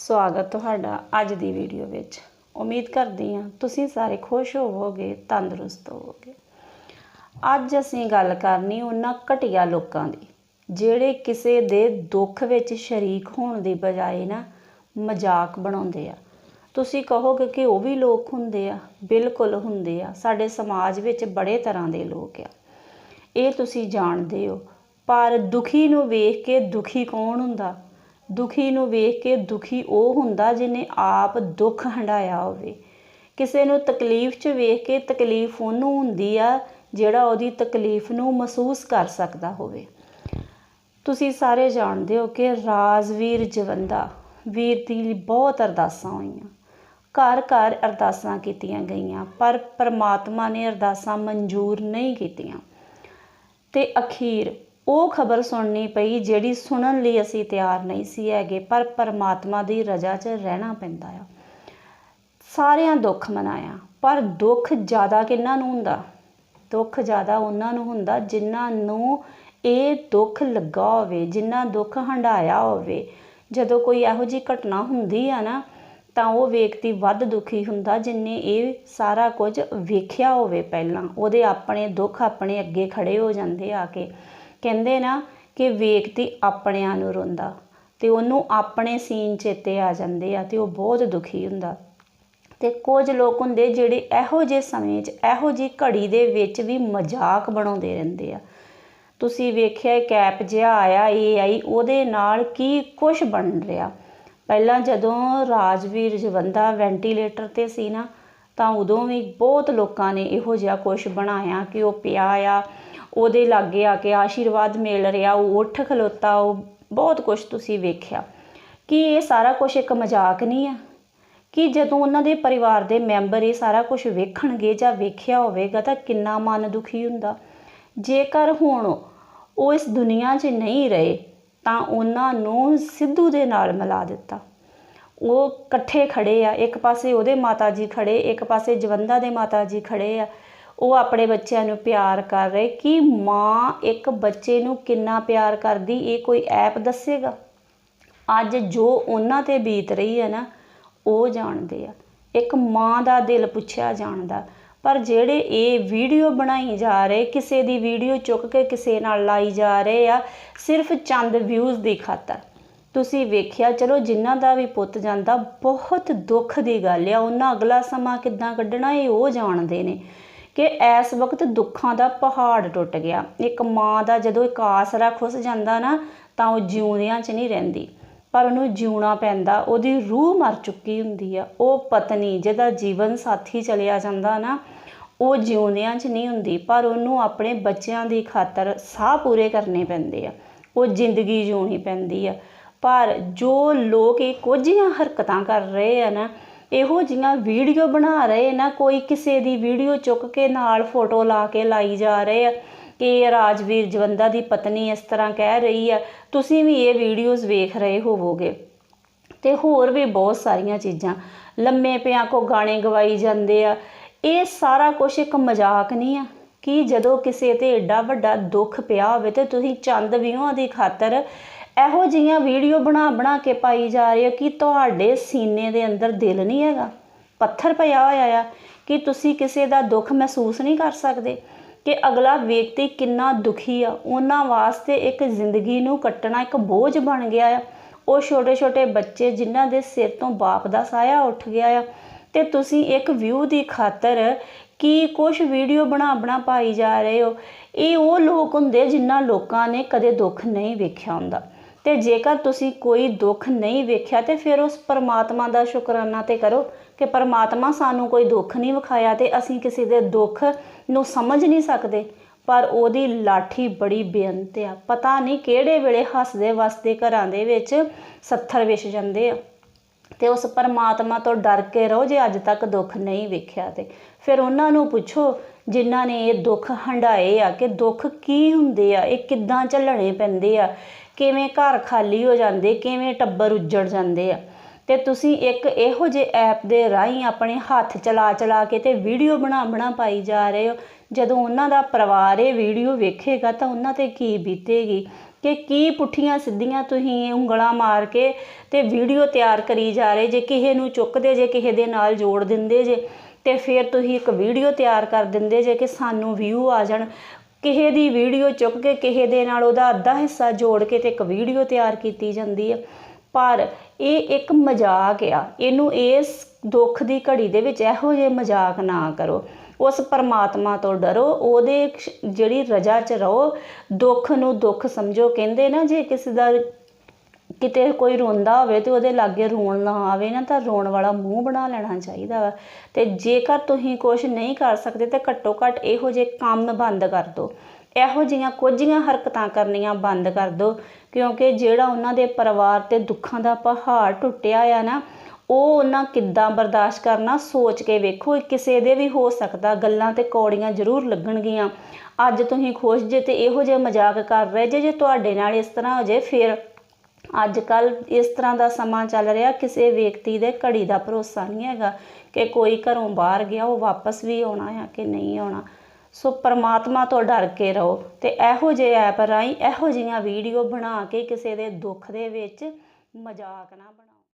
ਸਵਾਗਤ ਤੁਹਾਡਾ ਅੱਜ ਦੀ ਵੀਡੀਓ ਵਿੱਚ। ਉਮੀਦ ਕਰਦੀ ਹਾਂ ਤੁਸੀਂ ਸਾਰੇ ਖੁਸ਼ ਹੋਵੋਗੇ, ਤੰਦਰੁਸਤ ਹੋਵੋਗੇ। ਅੱਜ ਅਸੀਂ ਗੱਲ ਕਰਨੀ ਉਹਨਾਂ ਘਟੀਆ ਲੋਕਾਂ ਦੀ, ਜਿਹੜੇ ਕਿਸੇ ਦੇ ਦੁੱਖ ਵਿੱਚ ਸ਼ਰੀਕ ਹੋਣ ਦੀ ਬਜਾਏ ਨਾ ਮਜ਼ਾਕ ਬਣਾਉਂਦੇ ਆ। ਤੁਸੀਂ ਕਹੋਗੇ ਕਿ ਉਹ ਵੀ ਲੋਕ ਹੁੰਦੇ ਆ, ਬਿਲਕੁਲ ਹੁੰਦੇ ਆ। ਸਾਡੇ ਸਮਾਜ ਵਿੱਚ ਬੜੇ ਤਰ੍ਹਾਂ ਦੇ ਲੋਕ ਆ। ਇਹ ਤੁਸੀਂ ਜਾਣਦੇ ਹੋ, ਪਰ ਦੁਖੀ ਨੂੰ ਵੇਖ ਕੇ ਦੁਖੀ ਕੌਣ ਹੁੰਦਾ? ਦੁਖੀ ਨੂੰ ਵੇਖ ਕੇ ਦੁਖੀ ਉਹ ਹੁੰਦਾ ਜਿਹਨੇ ਆਪ ਦੁੱਖ ਹੰਢਾਇਆ ਹੋਵੇ। ਕਿਸੇ ਨੂੰ ਤਕਲੀਫ 'ਚ ਵੇਖ ਕੇ ਤਕਲੀਫ ਉਹਨੂੰ ਹੁੰਦੀ ਆ, ਜਿਹੜਾ ਉਹਦੀ ਤਕਲੀਫ ਨੂੰ ਮਹਿਸੂਸ ਕਰ ਸਕਦਾ ਹੋਵੇ। ਤੁਸੀਂ ਸਾਰੇ ਜਾਣਦੇ ਹੋ ਕਿ ਰਾਜਵੀਰ ਜਵੰਦਾ ਵੀਰ ਦੀ ਬਹੁਤ ਅਰਦਾਸਾਂ ਹੋਈਆਂ। ਘਰ ਘਰ ਅਰਦਾਸਾਂ ਕੀਤੀਆਂ ਗਈਆਂ, ਪਰ ਪ੍ਰਮਾਤਮਾ ਨੇ ਅਰਦਾਸਾਂ ਮਨਜ਼ੂਰ ਨਹੀਂ ਕੀਤੀਆਂ। ਤੇ ਅਖੀਰ ਉਹ ਖਬਰ ਸੁਣਨੀ ਪਈ ਜਿਹੜੀ ਸੁਣਨ ਲਈ ਅਸੀਂ ਤਿਆਰ ਨਹੀਂ ਸੀ ਹੈਗੇ, ਪਰ ਪਰਮਾਤਮਾ ਦੀ ਰਜ਼ਾ 'ਚ ਰਹਿਣਾ ਪੈਂਦਾ ਆ। ਸਾਰਿਆਂ ਦੁੱਖ ਮਨਾਇਆ, ਪਰ ਦੁੱਖ ਜ਼ਿਆਦਾ ਕਿਹਨਾਂ ਨੂੰ ਹੁੰਦਾ? ਦੁੱਖ ਜ਼ਿਆਦਾ ਉਹਨਾਂ ਨੂੰ ਹੁੰਦਾ ਜਿਨ੍ਹਾਂ ਨੂੰ ਇਹ ਦੁੱਖ ਲੱਗਾ ਹੋਵੇ, ਜਿਨ੍ਹਾਂ ਦੁੱਖ ਹੰਢਾਇਆ ਹੋਵੇ। ਜਦੋਂ ਕੋਈ ਇਹੋ ਜਿਹੀ ਘਟਨਾ ਹੁੰਦੀ ਆ ਨਾ, ਤਾਂ ਉਹ ਵਿਅਕਤੀ ਵੱਧ ਦੁਖੀ ਹੁੰਦਾ ਜਿਨੇ ਇਹ ਸਾਰਾ ਕੁਝ ਵੇਖਿਆ ਹੋਵੇ ਪਹਿਲਾਂ। ਉਹਦੇ ਆਪਣੇ ਦੁੱਖ ਆਪਣੇ ਅੱਗੇ ਖੜੇ ਹੋ ਜਾਂਦੇ ਆ ਕੇ। ਕਹਿੰਦੇ ਨਾ ਕਿ ਵਿਅਕਤੀ ਆਪਣਿਆਂ ਨੂੰ ਰੋਂਦਾ ਤੇ ਉਹਨੂੰ ਆਪਣੇ ਸੀਨ ਚੇਤੇ ਆ ਜਾਂਦੇ ਆ ਤੇ ਉਹ ਬਹੁਤ ਦੁਖੀ ਹੁੰਦਾ। ਤੇ ਕੁਝ ਲੋਕ ਹੁੰਦੇ ਜਿਹੜੇ ਇਹੋ ਜਿਹੇ ਸਮੇਂ 'ਚ, ਇਹੋ ਜਿਹੀ ਘੜੀ ਦੇ ਵਿੱਚ ਵੀ ਮਜ਼ਾਕ ਬਣਾਉਂਦੇ ਰਹਿੰਦੇ ਆ। ਤੁਸੀਂ ਵੇਖਿਆ ਕੈਪ ਜਿਹਾ ਆਇਆ ਏਆਈ ਉਹਦੇ ਨਾਲ ਕੀ ਕੁਝ ਬਣ ਰਿਹਾ। ਪਹਿਲਾਂ ਜਦੋਂ ਰਾਜਵੀਰ ਜਵੰਦਾ ਵੈਂਟੀਲੇਟਰ ਤੇ ਸੀ ਨਾ, ਤਾਂ ਉਦੋਂ ਵੀ ਬਹੁਤ ਲੋਕਾਂ ਨੇ ਇਹੋ ਜਿਹਾ ਕੁਝ ਬਣਾਇਆ ਕਿ ਉਹ ਪਿਆ ਆ ਉਹਦੇ ਲਾਗੇ ਆ ਕੇ ਆਸ਼ੀਰਵਾਦ ਮਿਲ ਰਿਹਾ, ਉਹ ਉੱਠ ਖਲੋਤਾ, ਉਹ ਬਹੁਤ ਕੁਝ ਤੁਸੀਂ ਵੇਖਿਆ। ਕਿ ਇਹ ਸਾਰਾ ਕੁਝ ਇੱਕ ਮਜ਼ਾਕ ਨਹੀਂ ਆ? ਕਿ ਜਦੋਂ ਉਹਨਾਂ ਦੇ ਪਰਿਵਾਰ ਦੇ ਮੈਂਬਰ ਇਹ ਸਾਰਾ ਕੁਝ ਵੇਖਣਗੇ ਜਾਂ ਵੇਖਿਆ ਹੋਵੇਗਾ ਤਾਂ ਕਿੰਨਾ ਮਨ ਦੁਖੀ ਹੁੰਦਾ। ਜੇਕਰ ਹੁਣ ਉਹ ਇਸ ਦੁਨੀਆ 'ਚ ਨਹੀਂ ਰਹੇ, ਤਾਂ ਉਹਨਾਂ ਨੂੰ ਸਿੱਧੂ ਦੇ ਨਾਲ ਮਿਲਾ ਦਿੱਤਾ। ਉਹ ਇਕੱਠੇ ਖੜੇ ਆ, ਇੱਕ ਪਾਸੇ ਉਹਦੇ ਮਾਤਾ ਜੀ ਖੜੇ ਇੱਕ ਪਾਸੇ ਜਵੰਦਾ ਦੇ ਮਾਤਾ ਜੀ ਖੜੇ ਆ। ਉਹ ਆਪਣੇ ਬੱਚਿਆਂ ਨੂੰ ਪਿਆਰ ਕਰ ਰਹੇ। ਕਿ ਮਾਂ ਇੱਕ ਬੱਚੇ ਨੂੰ ਕਿੰਨਾ ਪਿਆਰ ਕਰਦੀ, ਇਹ ਕੋਈ ਐਪ ਦੱਸੇਗਾ? ਅੱਜ ਜੋ ਉਹਨਾਂ ਤੇ ਬੀਤ ਰਹੀ ਹੈ ਨਾ, ਉਹ ਜਾਣਦੇ ਆ। ਇੱਕ ਮਾਂ ਦਾ ਦਿਲ ਪੁੱਛਿਆ ਜਾਣਦਾ। ਪਰ ਜਿਹੜੇ ਇਹ ਵੀਡੀਓ ਬਣਾਈ ਜਾ ਰਹੇ, ਕਿਸੇ ਦੀ ਵੀਡੀਓ ਚੁੱਕ ਕੇ ਕਿਸੇ ਨਾਲ ਲਾਈ ਜਾ ਰਹੇ ਆ, ਸਿਰਫ ਚੰਦ ਵਿਊਜ਼ ਦੀ ਖਾਤਰ। ਤੁਸੀਂ ਵੇਖਿਆ, ਚਲੋ ਜਿਨ੍ਹਾਂ ਦਾ ਵੀ ਪੁੱਤ ਜਾਂਦਾ, ਬਹੁਤ ਦੁੱਖ ਦੀ ਗੱਲ ਆ। ਉਹਨਾਂ ਅਗਲਾ ਸਮਾਂ ਕਿੱਦਾਂ ਕੱਢਣਾ, ਇਹ ਉਹ ਜਾਣਦੇ ਨੇ। ਕਿ ਇਸ ਵਕਤ ਦੁੱਖਾਂ ਦਾ ਪਹਾੜ ਟੁੱਟ ਗਿਆ। ਇੱਕ ਮਾਂ ਦਾ ਜਦੋਂ ਇੱਕ ਆਸਰਾ ਖੁੱਸ ਜਾਂਦਾ ਨਾ, ਤਾਂ ਉਹ ਜਿਉਂਦਿਆਂ 'ਚ ਨਹੀਂ ਰਹਿੰਦੀ। ਪਰ ਉਹਨੂੰ ਜਿਉਣਾ ਪੈਂਦਾ, ਉਹਦੀ ਰੂਹ ਮਰ ਚੁੱਕੀ ਹੁੰਦੀ ਆ। ਉਹ ਪਤਨੀ, ਜਿਹਦਾ ਜੀਵਨ ਸਾਥੀ ਚਲਿਆ ਜਾਂਦਾ ਨਾ, ਉਹ ਜਿਉਂਦਿਆਂ 'ਚ ਨਹੀਂ ਹੁੰਦੀ। ਪਰ ਉਹਨੂੰ ਆਪਣੇ ਬੱਚਿਆਂ ਦੀ ਖਾਤਰ ਸਾਹ ਪੂਰੇ ਕਰਨੇ ਪੈਂਦੇ ਆ। ਉਹ ਜ਼ਿੰਦਗੀ ਜਿਉਣੀ ਪੈਂਦੀ ਆ। ਪਰ ਜੋ ਲੋਕ ਇਹ ਕੁਝ ਹਰਕਤਾਂ ਕਰ ਰਹੇ ਆ ਨਾ ਇਹੋ ਜਿਹੀਆਂ ਵੀਡੀਓ ਬਣਾ ਰਹੇ ਨਾ, ਕੋਈ ਕਿਸੇ ਦੀ ਵੀਡੀਓ ਚੁੱਕ ਕੇ ਨਾਲ ਫੋਟੋ ਲਾ ਕੇ ਲਾਈ ਜਾ ਰਹੇ ਆ ਕਿ ਰਾਜਵੀਰ ਜਵੰਦਾ ਦੀ ਪਤਨੀ ਇਸ ਤਰ੍ਹਾਂ ਕਹਿ ਰਹੀ ਆ, ਤੁਸੀਂ ਵੀ ਇਹ ਵੀਡੀਓਜ਼ ਵੇਖ ਰਹੇ ਹੋਵੋਗੇ। ਤੇ ਹੋਰ ਵੀ ਬਹੁਤ ਸਾਰੀਆਂ ਚੀਜ਼ਾਂ, ਲੰਮੇ ਪਿਆਂ ਕੋ ਗਾਣੇ ਗਵਾਈ ਜਾਂਦੇ ਆ, ਇਹ ਸਾਰਾ ਕੁਝ ਇੱਕ ਮਜ਼ਾਕ ਨਹੀਂ ਆ ਕਿ ਜਦੋਂ ਕਿਸੇ ਤੇ ਏਡਾ ਵੱਡਾ ਦੁੱਖ ਪਿਆ ਹੋਵੇ ਤੇ ਤੁਸੀਂ ਚੰਦ ਵਿਊਆਂ ਦੀ ਖਾਤਰ ਇਹੋ ਜਿਹੀਆਂ ਵੀਡੀਓ ਬਣਾ ਬਣਾ ਕੇ ਪਾਈ ਜਾ ਰਹੀ ਹੈ ਕਿ ਤੁਹਾਡੇ ਸੀਨੇ ਦੇ ਅੰਦਰ ਦਿਲ ਨਹੀਂ ਹੈਗਾ। ਪੱਥਰ ਪਿਆ ਹੋਇਆ ਆ ਕਿ ਤੁਸੀਂ ਕਿਸੇ ਦਾ ਦੁੱਖ ਮਹਿਸੂਸ ਨਹੀਂ ਕਰ ਸਕਦੇ ਕਿ ਅਗਲਾ ਵਿਅਕਤੀ ਕਿੰਨਾ ਦੁਖੀ ਆ। ਉਹਨਾਂ ਵਾਸਤੇ ਇੱਕ ਜ਼ਿੰਦਗੀ ਨੂੰ ਕੱਟਣਾ ਇੱਕ ਬੋਝ ਬਣ ਗਿਆ ਆ। ਉਹ ਛੋਟੇ ਛੋਟੇ ਬੱਚੇ ਜਿਨ੍ਹਾਂ ਦੇ ਸਿਰ ਤੋਂ ਬਾਪ ਦਾ ਸਾਇਆ ਉੱਠ ਗਿਆ ਆ। ਤੇ ਤੁਸੀਂ ਇੱਕ ਵਿਊ ਦੀ ਖਾਤਰ ਕੀ ਕੁਝ ਵੀਡੀਓ ਬਣਾ ਬਣਾ ਪਾਈ ਜਾ ਰਹੇ ਹੋ। ਇਹ ਉਹ ਲੋਕ ਹੁੰਦੇ ਜਿਨ੍ਹਾਂ ਲੋਕਾਂ ਨੇ ਕਦੇ ਦੁੱਖ ਨਹੀਂ ਵੇਖਿਆ ਹੁੰਦਾ। ਤੇ ਜੇਕਰ ਤੁਸੀਂ ਕੋਈ ਦੁੱਖ ਨਹੀਂ ਵੇਖਿਆ, ਤੇ ਫਿਰ ਉਸ ਪਰਮਾਤਮਾ ਦਾ ਸ਼ੁਕਰਾਨਾ ਤੇ ਕਰੋ ਕਿ ਪਰਮਾਤਮਾ ਸਾਨੂੰ ਕੋਈ ਦੁੱਖ ਨਹੀਂ ਵਿਖਾਇਆ ਤੇ ਅਸੀਂ ਕਿਸੇ ਦੇ ਦੁੱਖ ਨੂੰ ਸਮਝ ਨਹੀਂ ਸਕਦੇ। ਪਰ ਉਹਦੀ ਲਾਠੀ ਬੜੀ ਬੇਅੰਤ ਆ। ਪਤਾ ਨਹੀਂ ਕਿਹੜੇ ਵੇਲੇ ਹੱਸਦੇ ਵਸਦੇ ਘਰਾਂ ਦੇ ਵਿੱਚ ਸੱਥਰ ਵਿਛ ਜਾਂਦੇ ਆ। ਤੇ ਉਸ ਪਰਮਾਤਮਾ ਤੋਂ ਡਰ ਕੇ ਰਹੋ ਜੇ ਅੱਜ ਤੱਕ ਦੁੱਖ ਨਹੀਂ ਵੇਖਿਆ ਤੇ। ਫਿਰ ਉਹਨਾਂ ਨੂੰ ਪੁੱਛੋ, ਜਿਨ੍ਹਾਂ ਨੇ ਇਹ ਦੁੱਖ ਹੰਡਾਏ ਆ, ਕਿ ਦੁੱਖ ਕੀ ਹੁੰਦੇ ਆ, ਇਹ ਕਿੱਦਾਂ ਝੱਲਣੇ ਪੈਂਦੇ ਆ? ਕਿਵੇਂ ਘਰ ਖਾਲੀ ਹੋ ਜਾਂਦੇ, ਕਿਵੇਂ ਟੱਬਰ ਉੱਜੜ ਜਾਂਦੇ ਆ। ਤੇ ਤੁਸੀਂ ਇੱਕ ਇਹੋ ਜਿਹੇ ਐਪ ਦੇ ਰਾਹੀਂ ਆਪਣੇ ਹੱਥ ਚਲਾ ਚਲਾ ਕੇ ਤੇ ਵੀਡੀਓ ਬਣਾ ਬਣਾ ਪਾਈ ਜਾ ਰਹੇ ਹੋ। ਜਦੋਂ ਉਹਨਾਂ ਦਾ ਪਰਿਵਾਰ ਇਹ ਵੀਡੀਓ ਵੇਖੇਗਾ ਤਾਂ ਉਹਨਾਂ ਤੇ ਕੀ ਬੀਤੇਗੀ? ਕਿ ਕੀ ਪੁੱਠੀਆਂ ਸਿੱਧੀਆਂ ਤੁਸੀਂ ਉਂਗਲਾਂ ਮਾਰ ਕੇ ਤੇ ਵੀਡੀਓ ਤਿਆਰ ਕਰੀ ਜਾ ਰਹੇ? ਜੇ ਕਿਸੇ ਨੂੰ ਚੁੱਕਦੇ, ਜੇ ਕਿਸੇ ਦੇ ਨਾਲ ਜੋੜ ਦਿੰਦੇ ਜੇ, ਤੇ ਫਿਰ ਤੁਸੀਂ ਇੱਕ ਵੀਡੀਓ ਤਿਆਰ ਕਰ ਦਿੰਦੇ ਜੇ ਕਿ ਸਾਨੂੰ ਵਿਊ ਆ ਜਾਣ। ਕਿਸੇ ਦੀ ਵੀਡੀਓ ਚੁੱਕ ਕੇ ਕਿਸੇ ਦੇ ਨਾਲ ਉਹਦਾ ਅੱਧਾ ਹਿੱਸਾ ਜੋੜ ਕੇ ਤੇ ਇੱਕ ਵੀਡੀਓ ਤਿਆਰ ਕੀਤੀ ਜਾਂਦੀ ਹੈ ਪਰ ਇਹ ਇੱਕ ਮਜ਼ਾਕ ਆ। ਇਹਨੂੰ ਇਸ ਦੁੱਖ ਦੀ ਘੜੀ ਦੇ ਵਿੱਚ ਇਹੋ ਜਿਹੇ ਮਜ਼ਾਕ ਨਾ ਕਰੋ। ਉਸ ਪਰਮਾਤਮਾ ਤੋਂ ਡਰੋ। ਉਹਦੇ ਜਿਹੜੀ ਰਜਾ 'ਚ ਰਹੋ, ਦੁੱਖ ਨੂੰ ਦੁੱਖ ਸਮਝੋ। ਕਹਿੰਦੇ ਨਾ, ਜੇ ਕਿਸੇ ਦਾ ਕਿਤੇ ਕੋਈ ਰੋਂਦਾ ਹੋਵੇ ਤੇ ਉਹਦੇ ਲਾਗੇ ਰੋਣ ਨਾ ਆਵੇ ਨਾ ਤਾਂ ਰੋਣ ਵਾਲਾ ਮੂੰਹ ਬਣਾ ਲੈਣਾ ਚਾਹੀਦਾ ਵਾ। ਤੇ ਜੇਕਰ ਤੁਸੀਂ ਕੁਝ ਨਹੀਂ ਕਰ ਸਕਦੇ ਤੇ ਘੱਟੋ ਘੱਟ ਇਹੋ ਜਿਹੇ ਕੰਮ ਬੰਦ ਕਰ ਦਿਓ ਇਹੋ ਜਿਹੀਆਂ ਕੁਝੀਆਂ ਹਰਕਤਾਂ ਕਰਨੀਆਂ ਬੰਦ ਕਰ ਦਿਓ ਕਿਉਂਕਿ ਜਿਹੜਾ ਉਹਨਾਂ ਦੇ ਪਰਿਵਾਰ ਤੇ ਦੁੱਖਾਂ ਦਾ ਪਹਾੜ ਟੁੱਟਿਆ ਆ ਨਾ, ਉਹ ਉਹਨਾਂ ਕਿੱਦਾਂ ਬਰਦਾਸ਼ਤ ਕਰਨਾ ਸੋਚ ਕੇ ਵੇਖੋ ਕਿਸੇ ਦੇ ਵੀ ਹੋ ਸਕਦਾ, ਗੱਲਾਂ ਤੇ ਕੌੜੀਆਂ ਜ਼ਰੂਰ ਲੱਗਣਗੀਆਂ। ਅੱਜ ਤੁਸੀਂ ਖੁਸ਼ ਜੇ ਤੇ ਇਹੋ ਜਿਹੇ ਮਜ਼ਾਕ ਕਰ ਰਹੇ ਜੇ ਜੇ ਤੁਹਾਡੇ ਨਾਲ ਇਸ ਤਰ੍ਹਾਂ ਹੋ ਜੇ, ਫਿਰ ਅੱਜ ਕੱਲ ਇਸ ਤਰ੍ਹਾਂ ਦਾ ਸਮਾਂ ਚੱਲ ਰਿਹਾ, ਕਿਸੇ ਵਿਅਕਤੀ ਦੇ ਘੜੀ ਦਾ ਭਰੋਸਾ ਨਹੀਂ ਹੈਗਾ ਕਿ ਕੋਈ ਘਰੋਂ ਬਾਹਰ ਗਿਆ, ਉਹ ਵਾਪਸ ਵੀ ਆਉਣਾ ਆ ਕਿ ਨਹੀਂ ਆਉਣਾ। ਸੋ ਪਰਮਾਤਮਾ ਤੋਂ ਡਰ ਕੇ ਰਹੋ ਤੇ ਇਹੋ ਜਿਹੇ ਐਪ ਰਾਹੀਂ ਇਹੋ ਜਿਹੀਆਂ ਵੀਡੀਓ ਬਣਾ ਕੇ ਕਿਸੇ ਦੇ ਦੁੱਖ ਦੇ ਵਿੱਚ ਮਜ਼ਾਕ ਨਾ ਬਣਾ